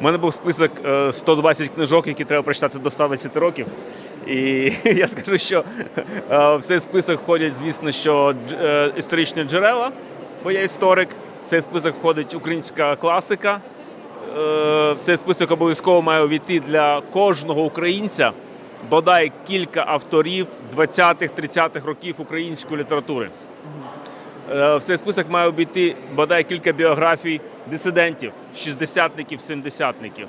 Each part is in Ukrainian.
У мене був список е, 120 книжок, які треба прочитати до 120 років. І я скажу, що е, в цей список входять, звісно, що е, історичні джерела, бо я історик. В цей список входить українська класика. Е, В цей список обов'язково має увійти для кожного українця бодай кілька авторів 20-30-х років української літератури. Е, В цей список має обійти бодай кілька біографій дисидентів, шістдесятників, семдесятників.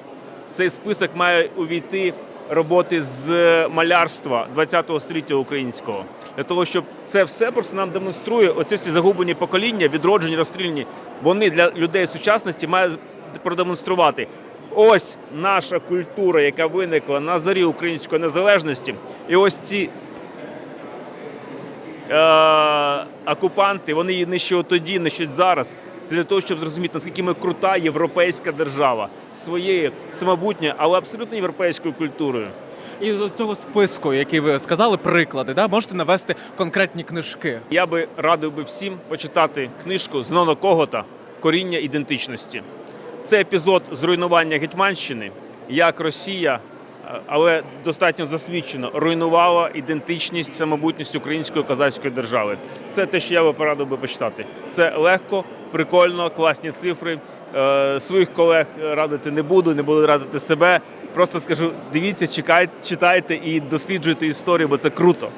В цей список має увійти роботи з малярства 20-го століття українського. Для того, щоб це все просто нам демонструє оці всі загублені покоління, відроджені, розстріляні. Вони для людей сучасності мають продемонструвати. Ось наша культура, яка виникла на зорі української незалежності, і ось ці окупанти, вони її нищили тоді, нищать зараз. Це для того, щоб зрозуміти, наскільки ми крута європейська держава своєю самобутньою, але абсолютно європейською культурою. І з цього списку, який ви сказали, приклади, да, можете навести конкретні книжки. Я би радив би всім почитати книжку Зенона Когота Коріння ідентичності. Це епізод зруйнування Гетьманщини, як Росія, е, але достатньо засвідчено, руйнувала ідентичність, самобутність української козацької держави. Це те, що я би порадив би почитати. Це легко, прикольно, класні цифри. Е, Своїх колег радити не буду, не буду радити себе. Просто скажу: дивіться, чекайте, читайте і досліджуйте історію, бо це круто.